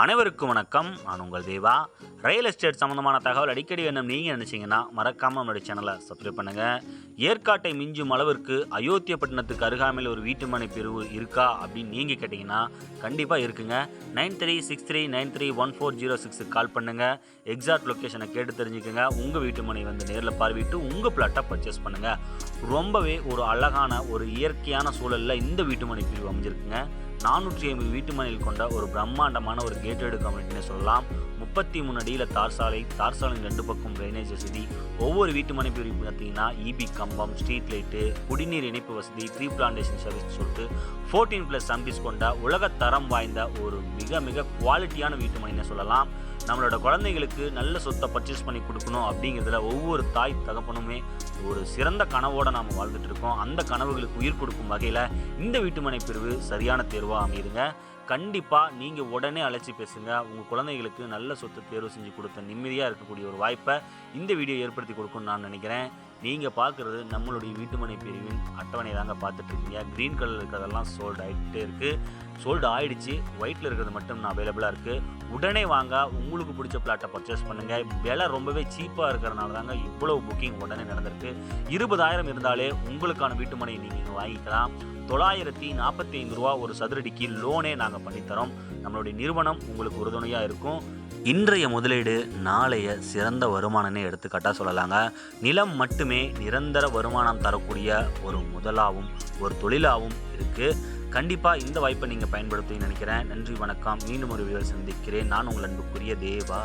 அனைவருக்கும் வணக்கம். நான் உங்கள் தேவா. ரியல் எஸ்டேட் சம்மந்தமான தகவல் அடிக்கடி வேணும். நீங்கள் நினச்சிங்கன்னா மறக்காமல் நம்மளுடைய சேனலை சப்ஸ்கிரைப் பண்ணுங்கள் ஏற்காட்டை மிஞ்சும் அளவிற்கு அயோத்தியப்பட்டினத்துக்கு அருகாமையில் ஒரு வீட்டுமனை பிரிவு இருக்கா அப்படின்னு நீங்கள் கேட்டிங்கன்னா கண்டிப்பாக இருக்குங்க. Nine three six three nine three one four zero சிக்ஸுக்கு கால் பண்ணுங்கள் எக்ஸாக்ட் லொக்கேஷனை கேட்டு தெரிஞ்சுக்கோங்க. உங்கள் வீட்டுமனை வந்து நேரில் பார்வையிட்டு உங்கள் பிளாட்டை பர்ச்சேஸ் பண்ணுங்கள் ரொம்பவே ஒரு அழகான ஒரு இயற்கையான சூழலில் இந்த வீட்டுமனை பிரிவு அமைஞ்சிருக்குங்க. நானூற்றி ஐம்பது வீட்டு மனையில் கொண்ட ஒரு பிரம்மாண்டமான ஒரு கேட்டடு கம்யூனிட்டின்னு சொல்லலாம். முப்பத்தி மூணு அடியில் தார் சாலை தார் சாலையின் ரெண்டு பக்கம் ட்ரைனேஜ் வசதி. ஒவ்வொரு வீட்டு மனை பிரிவு பார்த்தீங்கன்னா இபி கம்பம் ஸ்ட்ரீட் லைட்டு குடிநீர் இணைப்பு வசதி ட்ரீ பிளான்டேஷன் சர்வீஸ் சொல்லிட்டு ஃபோர்டீன் ப்ளஸ் சம்பீஸ் கொண்ட உலக தரம் வாய்ந்த ஒரு மிக மிக குவாலிட்டியான வீட்டுமனைன்னு சொல்லலாம். நம்மளோட குழந்தைகளுக்கு நல்ல சொத்தை பர்ச்சேஸ் பண்ணி கொடுக்கணும் அப்படிங்கிறதுல ஒவ்வொரு தாய் தகப்பனுமே ஒரு சிறந்த கனவோடு நாம் வாழ்ந்துட்டு இருக்கோம். அந்த கனவுகளுக்கு உயிர் கொடுக்கும் வகையில் இந்த வீட்டுமனை பிரிவு சரியான தேர்வாக அமையுதுங்க. கண்டிப்பாக நீங்கள் உடனே அழைச்சி பேசுங்க. உங்கள் குழந்தைகளுக்கு நல்ல சொத்து தேர்வு செஞ்சு கொடுத்த நிம்மதியாக இருக்கக்கூடிய ஒரு வாய்ப்பை இந்த வீடியோ ஏற்படுத்தி கொடுக்கும்னு நான் நினைக்கிறேன். நீங்கள் பார்க்குறது நம்மளுடைய வீட்டுமனை பிரிவின் அட்டவணை தாங்க பார்த்துட்ருக்கீங்க க்ரீன் கலர் இருக்கிறதெல்லாம் சோல்டு ஆகிட்டே இருக்குது சோல்டு ஆகிடுச்சு ஒயிட்டில் இருக்கிறது மட்டும் நான் அவைலபிளாக இருக்குது உடனே வாங்க. உங்களுக்கு பிடிச்ச பிளாட்டை பர்ச்சேஸ் பண்ணுங்கள் விலை ரொம்பவே சீப்பாக இருக்கிறனால தாங்க இவ்வளோ புக்கிங் உடனே நடந்திருக்கு. இருபதாயிரம் இருந்தாலே உங்களுக்கான வீட்டுமனை நீங்கள் வாங்கிக்கலாம். தொள்ளாயிரத்தி நாற்பத்தி ஐந்து ரூபா ஒரு சதுரடிக்கு லோனே நாங்கள் பண்ணித்தரோம். நம்மளுடைய நிறுவனம் உங்களுக்கு உறுதுணையாக இருக்கும். இன்றைய முதலீடு நாளைய சிறந்த வருமானம்னே எடுத்துக்காட்டாக சொல்லலாங்க. நிலம் மட்டுமே நிரந்தர வருமானம் தரக்கூடிய ஒரு முதலாகவும் ஒரு தொழிலாகவும் இருக்குது கண்டிப்பாக இந்த வாய்ப்பை நீங்கள் பயன்படுத்தி நினைக்கிறேன். நன்றி வணக்கம். மீண்டும் ஒரு வீடியோ சந்திக்கிறேன். நான் உங்கள் அன்புக்குரிய தேவா.